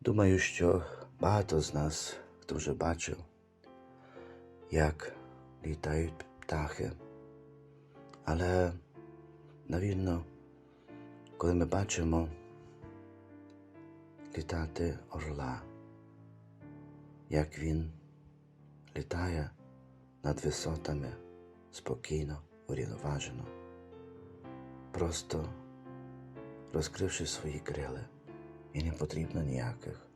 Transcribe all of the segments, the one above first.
Думаю, що багато з нас, хто вже бачив, як літають птахи. Але, навірно, коли ми бачимо літати орла, як він літає над висотами спокійно, урівноважено, просто розкривши свої крили, і не потрібно ніяких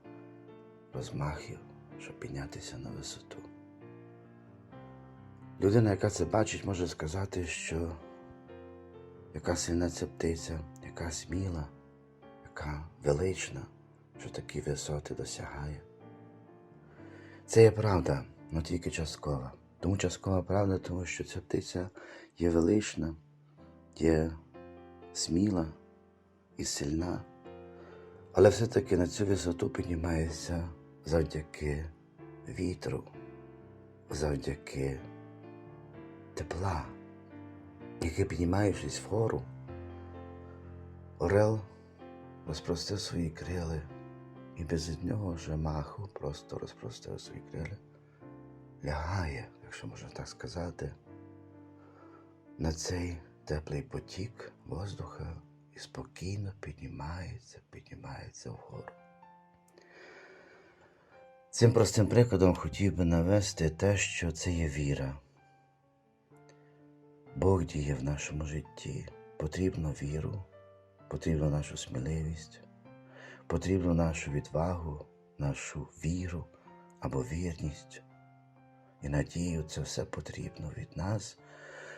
розмахів, щоб піднятися на висоту. Людина, яка це бачить, може сказати, що яка сильна ця птиця, яка сміла, яка велична, що такі висоти досягає. Це є правда, але тільки часткова. Тому часткова правда, тому що ця птиця є велична, є сміла і сильна, але все-таки на цю висоту піднімається завдяки вітру, завдяки тепла, який, піднімаючись вгору, Орел розпростив свої крили і без одного вже маху просто розпростив свої крили, лягає, якщо можна так сказати, на цей теплий потік воздуха і спокійно піднімається, піднімається вгору. Цим простим прикладом хотів би навести те, що це є віра. Бог діє в нашому житті. Потрібно віру, потрібно нашу сміливість, потрібно нашу відвагу, нашу віру або вірність. І надію це все потрібно від нас,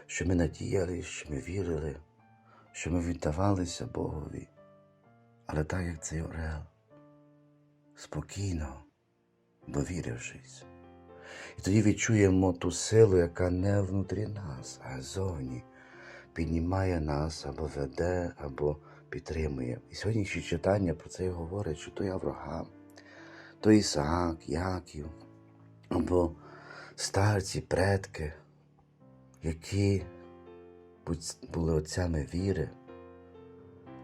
що ми надіяли, що ми вірили, що ми віддавалися Богові. Але так як цей Орел, спокійно, довірившись. І тоді відчуємо ту силу, яка не внутрі нас, а зовні піднімає нас або веде, або підтримує. І сьогоднішнє читання про це говорить, що то Авраам, то Ісаак, Яків, або старці, предки, які були отцями віри.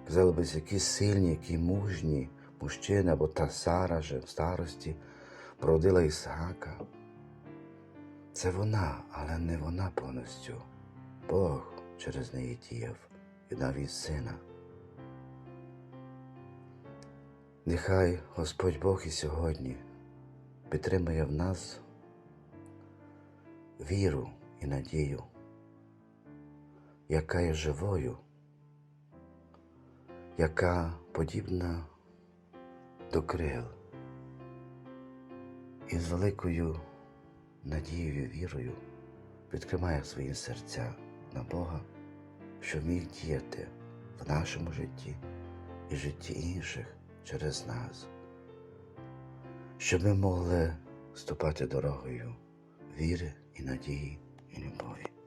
Казали би, які сильні, які мужні мужчини, або та Сара же в старості породила Ісаака. Це вона, але не вона повністю. Бог через неї діяв і їй сина. Нехай Господь Бог і сьогодні підтримує в нас віру і надію, яка є живою, яка подібна до крил, і з великою надією, вірою відкриває свої серця на Бога, що вміг діяти в нашому житті і житті інших через нас, щоб ми могли ступати дорогою віри і надії і любові.